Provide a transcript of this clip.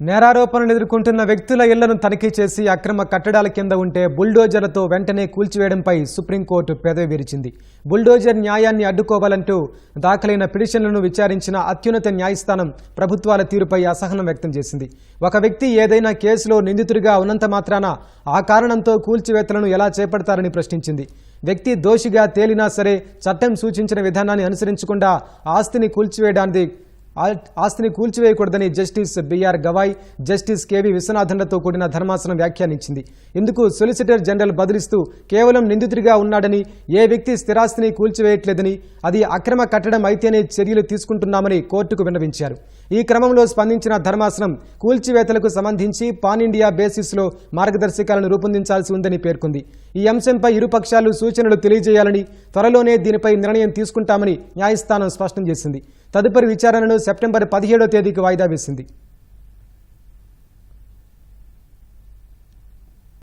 నేరారోపణలు ఎదుర్కొంటున్న వ్యక్తుల ఇళ్ళను తనిఖీ చేసి అక్రమ కట్టడాల కింద ఉంటే బుల్డోజర్లతో వెంటనే కూల్చివేయడంపై సుప్రీంకోర్టు పెదవి విరిచింది. బుల్డోజర్ న్యాయాన్ని అడ్డుకోవాలంటూ దాఖలైన పిటిషన్లను విచారించిన అత్యున్నత న్యాయస్థానం ప్రభుత్వాల తీరుపై అసహనం వ్యక్తం చేసింది. ఒక వ్యక్తి ఏదైనా కేసులో నిందితుడిగా ఉన్నంత మాత్రాన ఆ కారణంతో కూల్చివేతలను ఎలా చేపడతారని ప్రశ్నించింది. వ్యక్తి దోషిగా తేలినా సరే చట్టం సూచించిన విధానాన్ని అనుసరించకుండా ఆస్తిని కూల్చివేయడానికి ఆస్తిని కూల్చివేయకూడదని justice BR Gavai justice KV విశ్వనాథన్లతో కూడిన ధర్మాసనం వ్యాఖ్యానించింది. ఇందుకు సొలిసిటర్ జనరల్ బదిలిస్తూ కేవలం నిందితుడిగా ఉన్నాడని ఏ వ్యక్తి స్థిరాస్తిని కూల్చివేయట్లేదని అది అక్రమ కట్టడం అయితేనే చర్యలు తీసుకుంటున్నామని కోర్టుకు విన్నవించారు. ఈ క్రమంలో స్పందించిన ధర్మాసనం కూల్చివేతలకు సంబంధించి పాన్ ఇండియా బేసిస్లో మార్గదర్శకాలను రూపొందించాల్సి ఉందని పేర్కొంది. ఈ అంశంపై ఇరు పక్షాలు సూచనలు తెలియజేయాలని త్వరలోనే దీనిపై నిర్ణయం తీసుకుంటామని న్యాయస్థానం స్పష్టం చేసింది. తదుపరి విచారణను సెప్టెంబర్ పదిహేడో తేదీకి వాయిదా వేసింది.